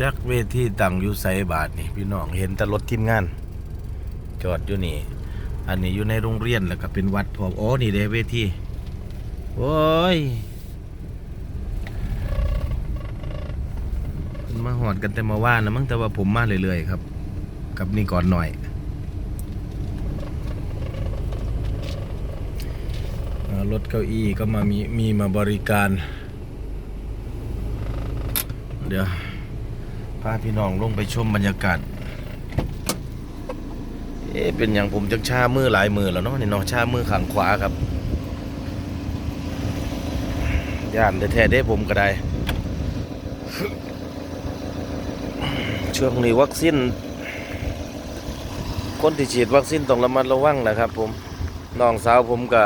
จักเวทีตั้งอยู่ไสบาทนี่พี่น้องเห็นแต่รถทีมงาน จอดอยู่นี่ อันนี้อยู่ในโรงเรียนแล้วก็เป็นวัดพอมโอ้นี่เด้เวทีโอ้ยมาหอดกันแต่มาว่านะมั้งแต่ว่าผมมาเรื่อยๆครับ กับนี่ก่อนหน่อยรถเก้าอี้ก็มามีมีมาบริการ เดี๋ยว พาพี่น้องลงไปชมบรรยากาศ เอ๊ะเป็นอย่างผมจักชามือหลายมือแล้วเนาะนี่เนาะชามือข้างขวาครับย่านแท้ๆได้ผมก็ได้ช่วงนี้วัคซีนคนที่ฉีดวัคซีนต้องระมัดระวังนะครับ ผมน้องสาวผมก็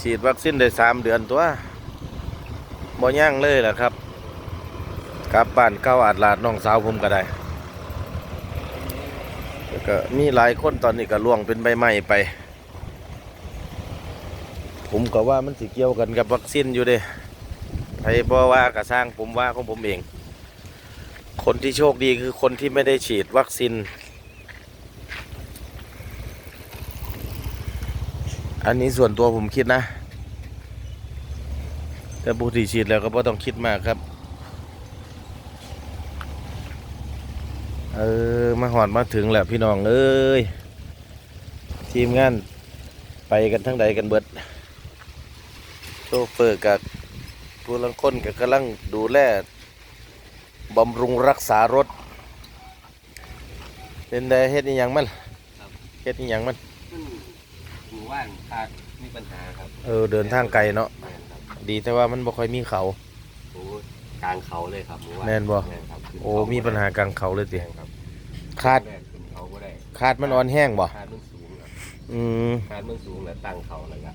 ฉีดวัคซีนได้สามเดือนตัวบ่ย่างเลยแหละครับ ลับบ้านเก้าอาดลาดน้องสาวผมก็ได้แล้วก็มีหลายคนตอนนี้ก็ล่วงเป็นใบไม้ไป ผมก็ว่ามันสิเกี่ยวกันกับวัคซีนอยู่เด้ใครบ่ว่าก็สร้างผมว่าของผมเอง คนที่โชคดีคือคนที่ไม่ได้ฉีดวัคซีนอันนี้ส่วนตัวผมคิดนะ แต่ผู้ที่ฉีดแล้วก็บ่ต้องคิดมากครับ เออมาหอดมาถึงแล้วพี่น้องเอ้ยทีมงานไปกันทั้งใดกันเบิดโชเฟอร์กับผู้ลังคนกับกำลังดูแลบำรุงรักษารถเป็นไดเฮ็ดอีหยังมันครับเฮ็ดอีหยังมันมันหมู่บ้านขาดมีปัญหาครับเออเดินทางไกลเนาะแม่นครับดีแต่ว่ามันบ่ค่อยมีเขาโอ้ กลางเขาเลยครับหมู่บ้านแม่นบ่ แม่นครับขึ้นโอ้เขามีปัญหากลางเขาเลยติแม่นครับขาดแรกขึ้นเขาก็ได้ขาดมันอ่อนแห้งบ่ขาดมันสูงครับอืมขาดมันสูงแล้วตั้งเขาแล้วก็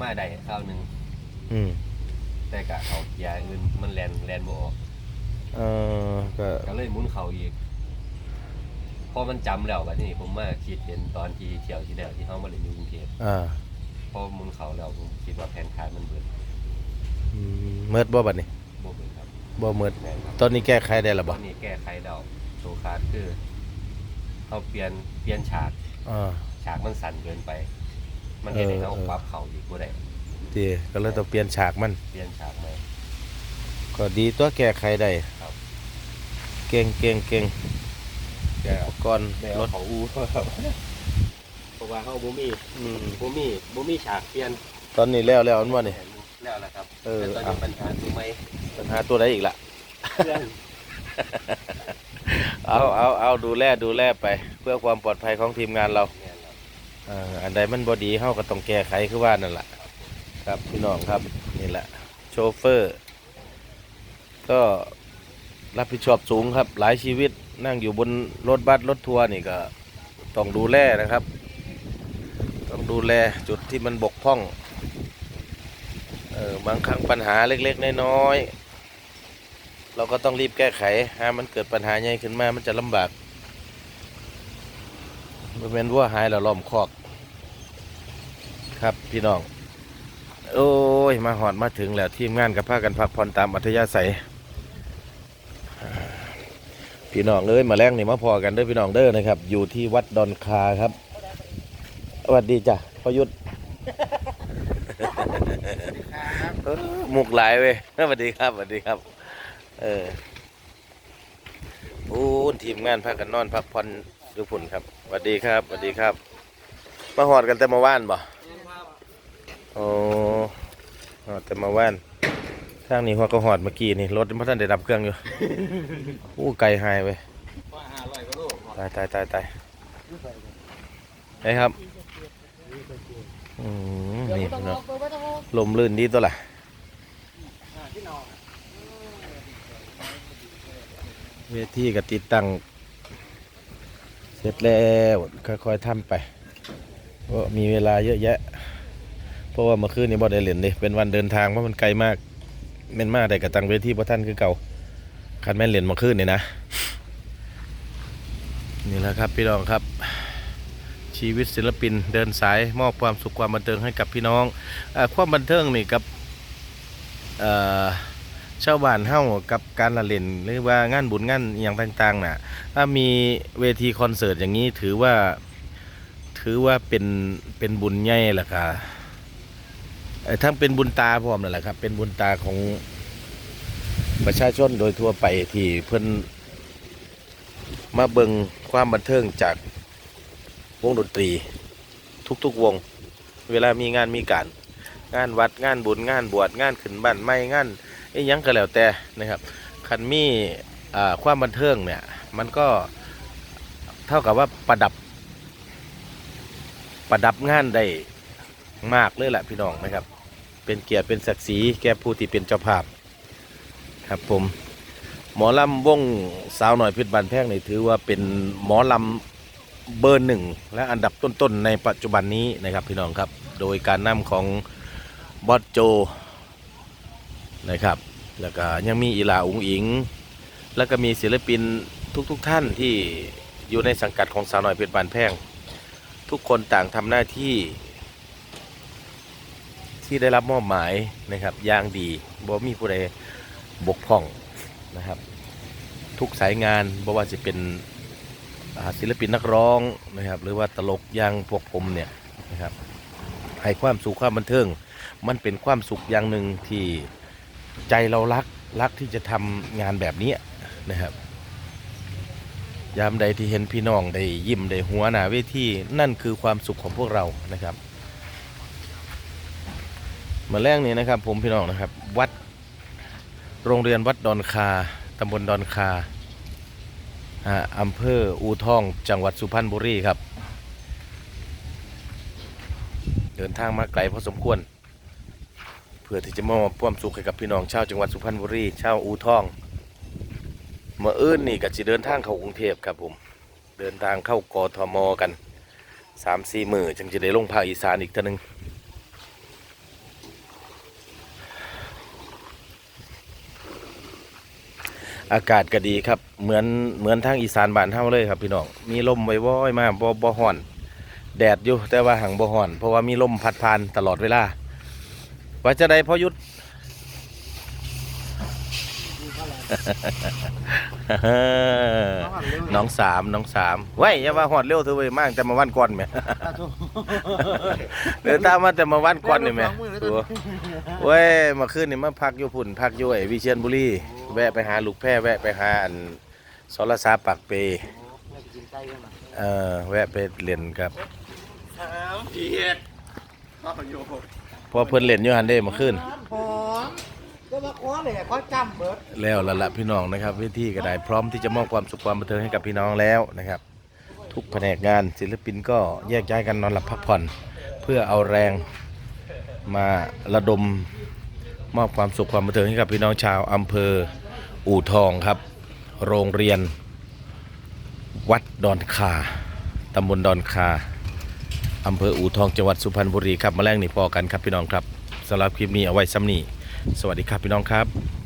มาได้คราวหนึงอืมแต่กะเอายาอื่นมันแลนแลนบ่ออก เออก็ก็เลยหมุนเขาอีก พอมันจำแล้วบัดนี้ผมมาคิดเห็นตอนที่เที่ยวที่แล้วที่เฮามาเล่นอยู่กรุงเทพอ่าพอหมุนเขาแล้วผมคิดว่าแผนขาดมันเบิดอืมเมิดบ่บัดนี้ บ่เบิดครับบ่เมิดแม่นครับตอนนี้แก้ไขได้แล้วตบ่อนนี้แก้ไขแล้วโชว์คาร์ดคือเขาเปลี่ยนเปลี่ยนฉากอ่า ฉากมันสั่นเกินไป มันเห็นให้เออเขาเออ ปรับเขาอีกบ่ได้ตีก็เลยต้องเปลี่ยนฉากมัน เปลี่ยนฉากใหม่ ก็ดีตัวแก้ไขได้ครับ เก่งเก่งเก่งแก้อุปกรณ์แก้รรถถของอูครับเพราะว่าเขาบ่มีอืมบ่มีบ่มีฉากเปลี่ยนตอนนี้แล้วแล้วอันว่านี่ แล้วล่ะครับเออแต่ตอนนี้ปัญหาคือไม่ ปัญหาตัวไหนอีกล่ะเครื่องเอาเอาเอาดูแลดูแลไป เพื่อความปลอดภัยของทีมงานเราแม่นครับอ่าอันใดมันบอดีเฮาก็ต้องแก้ไขคือว่านั่นแหละครับพี่น้องครับนี่แหละ โชเฟอร์ ก็รับผิดชอบสูงครับ หลายชีวิตนั่งอยู่บนรถบัสรถทัวร์นี่ก็ต้องดูแลนะครับ ต้องดูแลจุดที่มันบกพร่องเออบางครั้งปัญหาเล็ก ๆ น้อยๆ เราก็ต้องรีบแก้ไขหามันเกิดปัญหาใหญ่ขึ้นมา มันจะลำบากมันเป็นวัวหายแล้วล้อมคอก ครับพี่น้อง โอ้ย มาหอดมาถึงแล้วทีมงานกับพากันพักผ่อนตามอัธยาศัยอ่าพี่น้องเอ้ยมาแรงนี่มาพอกันเด้อพี่น้องเด้อนะครับ อยู่ที่วัดดอนคาครับสวัสดีจ้ะพอยุทธเออมุกหลายเว้ยสวัสดีครับสวัสดีครับ เออโอ้ทีมงานพากันนอนพักผ่อนดูผุ่นครับสวัสดีครับสวัสดีครับ มาหอดกันแต่มาว่านบ่โอ้หอดแต่มาว่านทางนี้หัวก็หอดเมื่อกี้นี่รถพระท่านได้ดับเครื่องอยู่อู้ไกลหายไปตายตายตายตายไอ้ครับอืมนี่พี่น้องลมลื่นดีตัวละ เวทีก็ติดตั้ง เสร็จแล้วค่อยๆทำไปเพราะมีเวลาเยอะแยะ เพราะว่าเมื่อคืนนี้บ่ได้เล่นเลยเป็นวันเดินทางเพราะมันไกลมากแม่นมากได้กับตังเวทีพระท่านคือเก่าคันแม่นเล่นเมื่อคืนนี่นะนี่แหละครับพี่น้องครับ ชีวิตศิลปินเดินสายมอบความสุขความบันเทิงให้กับพี่น้องอความบันเทิงนี่กับเอ่อ ชาวบ้านเฮากับการละเล่นหรือว่างานบุญงานอย่างต่างๆน่ะถ้ามีเวทีคอนเสิร์ตอย่างนี้ถือว่าถือว่าเป็นเป็นบุญใหญ่ล่ะค่ะเอ่อทั้งเป็นบุญตาพร้อมนั่นแหละครับ เป็นบุญตาของประชาชนโดยทั่วไปที่เพิ่นมาเบิงความบันเทิงจากวงดนตรี ทุกๆวง เวลามีงานมีการ งานวัดงานบุญงานบวชงานขึ้นบ้านไม่งาน อ้ยังก็แล้วแต่นะครับคันมีความบันเทิงเนี่ยมันก็เท่ากับว่าประดับ ประดับงานได้มากเลยแหละพี่น้องนะครับ เป็นเกียรติเป็นศักดิ์ศรีแก่ผู้ที่เป็นเจ้าภาพครับผมหมอลำวงสาวหน่อยพชรบานแพงนี่ถือว่าเป็นหมอลำเบอร์หนึ่งและอันดับต้นๆในปัจจุบันนี้นะครับพี่น้องครับ โดยการนำของบอสโจนะครับ แล้วก็ยังมีอีลาอุงอิง แล้วก็มีศิลปินทุกๆทท่านที่อยู่ในสังกัดของสาวน่อยเพชรบานแพงทุกคนต่างทำหน้าที่ ที่ได้รับมอบหมายนะครับอย่างดีบ่มีผู้ใดบกพร่องนะครับ ทุกสายงานบ่ว่าจะเป็นศิลปินนักร้องนะครับ หรือว่าตลกอย่างพวกผมเนี่ยนะครับให้ความสุขความบันเทิง มันเป็นความสุขอย่างหนึ่งที่ ใจเรารักรักที่จะทำงานแบบนี้นะครับ ยามใดที่เห็นพี่น้องได้ยิ้มได้หัวหน้าเวทีนั่นคือความสุขของพวกเรานะครับมาแรกนี้นะครับ ผมพี่น้องนะครับ วัดโรงเรียนวัดดอนคาตำบลดอนคาอำเภออูทอง จังหวัดสุพรรณบุรีครับ เดินทางมาไกลพอสมควร พื่อที่จะมอบความสุขให้กับพี่น้องชาวจังหวัดสุพรรณบุรีชาวอูทองเมื่ออื่นนี่ก็จะเดินทางเข้ากรุงเทพครับผมเดินทางเข้ากทมกันสามสี่มือจึงจะได้ลงภาคอีสานอีกท่านึงอากาศก็ดีครับ เหมือนเหมือนทางอีสานบ้านเฮาเลยครับพี่น้อง มีลมไว้อยมาบ่บ่ฮ้อน แดดอยู่แต่ว่าหังบ่ฮ้อน เพราะว่ามีลมพัดผ่านตลอดเวลา ว่าจะได้พอหยุดน้องสามน้องสามไว้ยอย่าว่าหอดเร็วเธอเว้ยมากแต่มาวันก่อนแหม่เดินตามมาแต่มาวันก่อนนี่แหม่โอ้เว้ยเมาคืนนี่มาพักอยู่พุ่นพักอยู่ไอ้วิเชียรบุรีแวะไปหาลูกแพร่แวะไปหาอันสรสาปักเปเออแวะไปเล่นครับสามเพียรพ่อโย พอเพิ่นเล่นอยู่หันเด้เมาคืนหอมก็มาคว้าเลยเขาจำเบิดแล้วละละพี่น้องนะครับเวทีก็ได้พร้อมที่จะมอบความสุขความบันเทิงให้กับพี่น้องแล้วนะครับ ทุกแผนกงานศิลปินก็แยกย้ายกันนอนหลับพักผ่อน เพื่อเอาแรงมาระดมมอบความสุขความบันเทิงให้กับพี่น้องชาวอำเภออู่ทองครับ โรงเรียน วัดดอนคาตำบลดอนคา อำเภออู่ทองจังหวัดสุพรรณบุรีครับมาแรงนี่พอกันครับพี่น้องครับสำหรับคลิปนี้เอาไว้ซ้ำนี่สวัสดีครับพี่น้องครับ